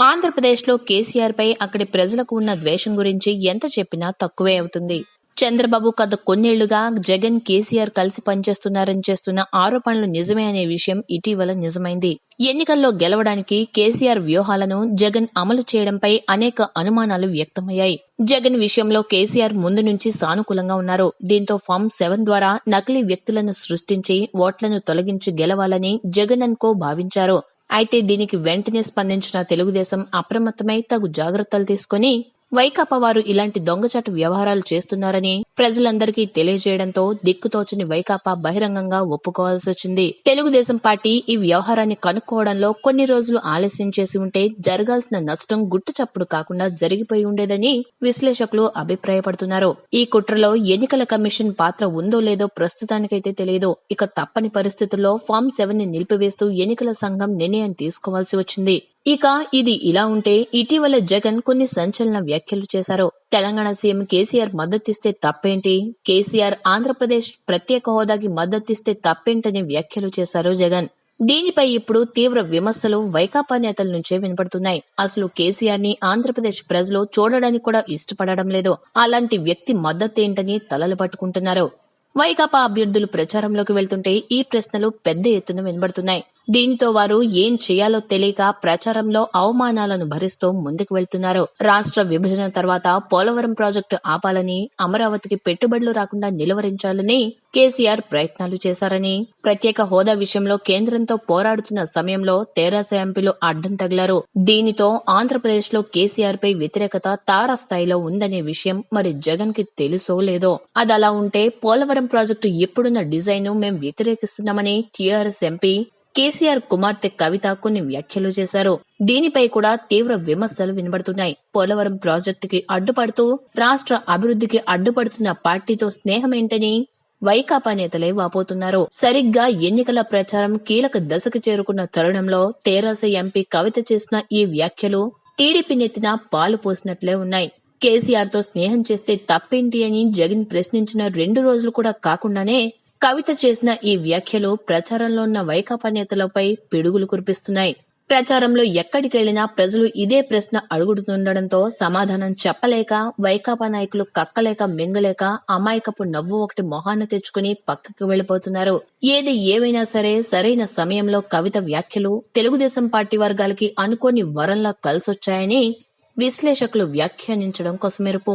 ఆంధ్రప్రదేశ్లో కేసీఆర్ పై అక్కడి ప్రజలకు ఉన్న ద్వేషం గురించి ఎంత చెప్పినా తక్కువే అవుతుంది. చంద్రబాబు గత కొన్నేళ్ళుగా జగన్ కేసీఆర్ కలిసి పనిచేస్తున్నారని చేస్తున్న ఆరోపణలు నిజమే అనే విషయం ఇటీవల నిజమైంది. ఎన్నికల్లో గెలవడానికి కేసీఆర్ వ్యూహాలను జగన్ అమలు చేయడంపై అనేక అనుమానాలు వ్యక్తమయ్యాయి. జగన్ విషయంలో కేసీఆర్ ముందు నుంచి సానుకూలంగా ఉన్నారు. దీంతో ఫామ్ సెవెన్ ద్వారా నకిలీ వ్యక్తులను సృష్టించి ఓట్లను తొలగించి గెలవాలని జగన్ అన్కో భావించారు. అయితే దీనికి వెంటనే స్పందించిన తెలుగుదేశం అప్రమత్తమై తగు జాగ్రత్తలు తీసుకుని వైకాపా వారు ఇలాంటి దొంగచాటు వ్యవహారాలు చేస్తున్నారని ప్రజలందరికీ తెలియజేయడంతో దిక్కుతోచని వైకాపా బహిరంగంగా ఒప్పుకోవాల్సి వచ్చింది. తెలుగుదేశం పార్టీ ఈ వ్యవహారాన్ని కనుక్కోవడంలో కొన్ని రోజులు ఆలస్యం చేసి ఉంటే జరగాల్సిన నష్టం గుట్టు చప్పుడు కాకుండా జరిగిపోయి ఉండేదని విశ్లేషకులు అభిప్రాయపడుతున్నారు. ఈ కుట్రలో ఎన్నికల కమిషన్ పాత్ర ఉందో లేదో ప్రస్తుతానికైతే తెలియదు. ఇక తప్పని పరిస్థితుల్లో ఫామ్ సెవెన్ని నిలిపివేస్తూ ఎన్నికల సంఘం నిర్ణయం తీసుకోవాల్సి వచ్చింది. ఇక ఇది ఇలా ఉంటే ఇటీవల జగన్ కొన్ని సంచలన వ్యాఖ్యలు చేశారు. తెలంగాణ సీఎం కేసీఆర్ మద్దతిస్తే తప్పేంటి? కేసీఆర్ ఆంధ్రప్రదేశ్ ప్రత్యేక హోదాకి మద్దతిస్తే తప్పేంటని వ్యాఖ్యలు చేశారు జగన్. దీనిపై ఇప్పుడు తీవ్ర విమర్శలు వైకాపా నేతల నుంచే వినపడుతున్నాయి. అసలు కేసీఆర్ని ఆంధ్రప్రదేశ్ ప్రజలు చూడడానికి కూడా ఇష్టపడడం లేదు. అలాంటి వ్యక్తి మద్దతేంటని తలలు పట్టుకుంటున్నారు. వైకాపా అభ్యర్థులు ప్రచారంలోకి వెళ్తుంటే ఈ ప్రశ్నలు పెద్ద ఎత్తున వినబడుతున్నాయి. దీనితో వారు ఏం చేయాలో తెలియక ప్రచారంలో అవమానాలను భరిస్తూ ముందుకు వెళ్తున్నారు. రాష్ట్ర విభజన తర్వాత పోలవరం ప్రాజెక్టు ఆపాలని అమరావతికి పెట్టుబడులు రాకుండా నిలువరించాలని కేసీఆర్ ప్రయత్నాలు చేశారని ప్రత్యేక హోదా విషయంలో కేంద్రంతో పోరాడుతున్న సమయంలో తెరాస ఎంపీలు అడ్డం తగిలారు. దీనితో ఆంధ్రప్రదేశ్లో కేసీఆర్ పై వ్యతిరేకత తారాస్థాయిలో ఉందనే విషయం మరి జగన్కి తెలుసో లేదో? అది అలా ఉంటే పోలవరం ప్రాజెక్టు ఇప్పుడున్న డిజైన్ మేం వ్యతిరేకిస్తున్నామని టీఆర్ఎస్ ఎంపీ కేసీఆర్ కుమార్తె కవిత కొన్ని వ్యాఖ్యలు చేశారు. దీనిపై కూడా తీవ్ర విమర్శలు వినబడుతున్నాయి. పోలవరం ప్రాజెక్టుకి అడ్డుపడుతూ రాష్ట్ర అభివృద్ధికి అడ్డుపడుతున్న పార్టీతో స్నేహమేంటని వైకాపా నేతలే వాపోతున్నారు. సరిగ్గా ఎన్నికల ప్రచారం కీలక దశకు చేరుకున్న తరుణంలో తెరాస ఎంపీ కవిత చేసిన ఈ వ్యాఖ్యలు టీడీపీ నెత్తిన పాలు పోసినట్లే ఉన్నాయి. కేసీఆర్తో స్నేహం చేస్తే తప్పేంటి అని జగన్ ప్రశ్నించిన రెండు రోజులు కూడా కాకుండానే కవిత చేసిన ఈ వ్యాఖ్యలు ప్రచారంలో ఉన్న వైకాపా నేతలపై పిడుగులు కురిపిస్తున్నాయి. ప్రచారంలో ఎక్కడికెళ్ళినా ప్రజలు ఇదే ప్రశ్న అడుగుతుండడంతో సమాధానం చెప్పలేక వైకాపా నాయకులు కక్కలేక మింగలేక అమాయకపు నవ్వు ఒకటి మొహాన్ని తెచ్చుకుని పక్కకి వెళ్ళిపోతున్నారు ఏది ఏవైనా సరే సరైన సమయంలో కవిత వ్యాఖ్యలు తెలుగుదేశం పార్టీ వర్గాలకి అనుకోని వరంలా కలిసొచ్చాయని విశ్లేషకులు వ్యాఖ్యానించడం కొసమెరుపు